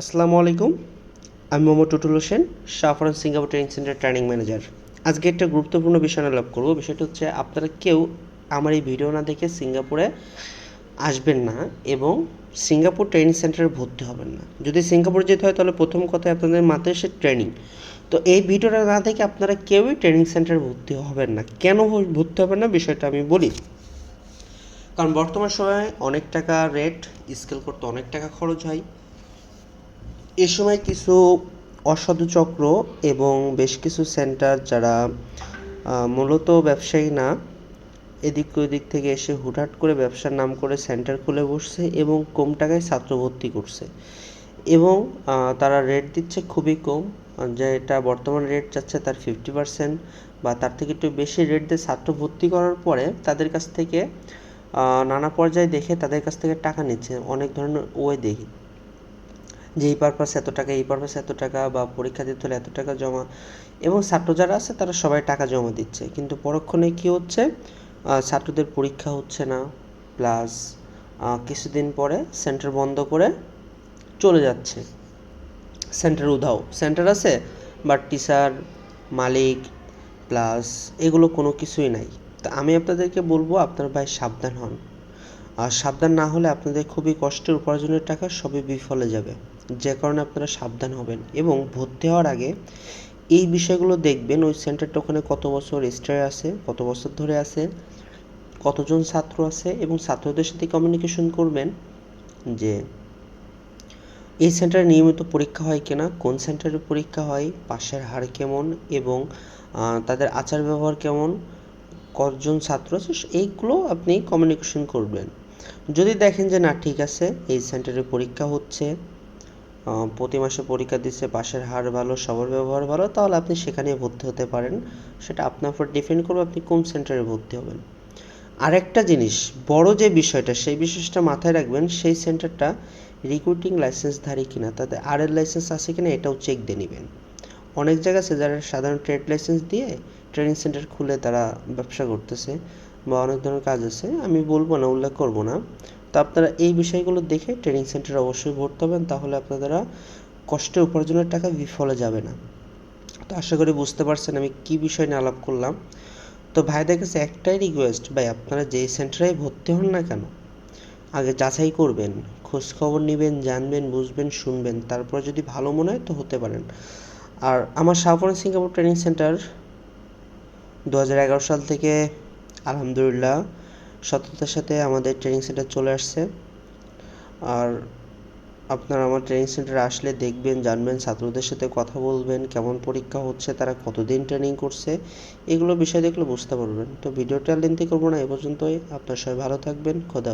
আসসালামু আলাইকুম। আমি Mohammad Tutul Hossain Shahfaran Singapore training centre training manager. আজকে একটা গুরুত্বপূর্ণ বিষয় আলাপ করব। বিষয়টা হচ্ছে, আপনারা কেউ আমার এই ভিডিও না দেখে সিঙ্গাপুরে আসবেন না এবং সিঙ্গাপুর ট্রেনিং সেন্টারে ভর্তি হবেন না। যদি সিঙ্গাপুর যেতে হয়, তাহলে প্রথম কথায় আপনাদের মাথায় সে ট্রেনিং। তো এই ভিডিওটা না দেখে আপনারা কেউই ট্রেনিং সেন্টারে ভর্তি হবেন না। কেন ভর্তি হবেন না, বিষয়টা আমি বলি। কারণ বর্তমান সময়ে অনেক টাকা রেট, স্কেল করতে অনেক টাকা খরচ হয়। এ সময় কিছু অসাধু চক্র এবং বেশ কিছু সেন্টার যারা মূলত ব্যবসায়ী না, এদিক ওদিক থেকে এসে হুটহাট করে ব্যবসার নাম করে সেন্টার খুলে বসছে এবং কম টাকায় ছাত্র ভর্তি করছে। এবং তারা রেট দিচ্ছে খুবই কম যেটা বর্তমান রেট যাচ্ছে তার ফিফটি পার্সেন্ট বা তার থেকে একটু বেশি রেট দিয়ে ছাত্র ভর্তি করার পরে তাদের কাছ থেকে নানা পর্যায়ে দেখে তাদের কাছ থেকে টাকা নিচ্ছে। অনেক ধরনের ওয়ে দেখি। যে এই পারপাস এত টাকা, এই পারপাস এত টাকা বা পরীক্ষা দিতে হলে এত টাকা জমা। এবং ছাত্র যারা আছে তারা সবাই টাকা জমা দিচ্ছে। কিন্তু পরক্ষণে কি হচ্ছে? ছাত্রদের পরীক্ষা হচ্ছে না। প্লাস কিছুদিন পরে সেন্টার বন্ধ করে চলে যাচ্ছে। সেন্টার উধাও। সেন্টার আছে বাট টিচার মালিক প্লাস এগুলো কোনো কিছুই নাই। তা আমি আপনাদেরকে বলব, আপনার ভাই সাবধান হন। আর সাবধান না হলে আপনাদের খুবই কষ্টের উপার্জনের টাকা সবই বিফলে যাবে। যে কারণে আপনারা সাবধান হবেন এবং ভর্তি হওয়ার আগে এই বিষয়গুলো দেখবেন, ওই সেন্টারটা ওখানে কত বছর স্টে আছে, কত বছর ধরে আছে, কতজন ছাত্র আছে এবং ছাত্রদের সাথে কমিউনিকেশন করবেন যে এই সেন্টারে নিয়মিত পরীক্ষা হয় কিনা, কোন সেন্টারে পরীক্ষা হয়, পাশের হার কেমন এবং তাদের আচার ব্যবহার কেমন, কতজন ছাত্র আছে, এইগুলো আপনি কমিউনিকেশন করবেন। যদি দেখেন যে না, ঠিক আছে, এই সেন্টারে পরীক্ষা হচ্ছে প্রতি মাসে পরীক্ষা দিচ্ছে পাশের হার ভালো, সবার ব্যবহার ভালো, তাহলে আপনি সেখানে ভর্তি হতে পারেন। সেটা আপনার উপর ডিপেন্ড করবে আপনি কোন সেন্টারে ভর্তি হবেন। আরেকটা জিনিস, বড় যে বিষয়টা, সেই বিষয়টা মাথায় রাখবেন, সেই সেন্টারটা রিক্রুটিং লাইসেন্সধারী কিনা, তাদের আর এর লাইসেন্স আছে কিনা, এটাও চেক দিয়ে নেবেন। অনেক জায়গা আছে যারা সাধারণ ট্রেড লাইসেন্স দিয়ে ট্রেনিং সেন্টার খুলে তারা ব্যবসা করতেছে বা অনেক ধরনের কাজ আছে, আমি বলব না, উল্লেখ করব না। তো আপনারা এই বিষয়গুলো দেখে ট্রেনিং সেন্টারে অবশ্যই ভর্তি হবেন, তাহলে আপনারা কষ্টে উপার্জনের টাকা বিফলে যাবে না। তো আশা করি বুঝতে পারছেন আমি কি বিষয় নিয়ে আলাপ করলাম। তো ভাইদের কাছে একটাই রিকোয়েস্ট ভাই আপনারা যেই সেন্টারে ভর্তি হন না কেন, আগে যাচাই করবেন খোঁজ খবর নেবেন, জানবেন, বুঝবেন, শুনবেন, তারপর যদি ভালো মনে হয় তো হতে পারেন। আর আমার শাহপুরান সিঙ্গাপুর ট্রেনিং সেন্টার দু হাজার এগারো সাল থেকে আলহামদুলিল্লাহ সততার সাথে আমাদের ট্রেনিং সেন্টার চলে আসছে। আর আপনারা আমার ট্রেনিং সেন্টারে আসলে দেখবেন, জানবেন, ছাত্রদের সাথে কথা বলবেন, কেমন পরীক্ষা হচ্ছে, তারা কতদিন ট্রেনিং করছে, এগুলো বিষয় দেখলে বুঝতে পারবেন। তো ভিডিওটা লেন্থি করব না, এ পর্যন্তই। আপনার সবাই ভালো থাকবেন, খোদা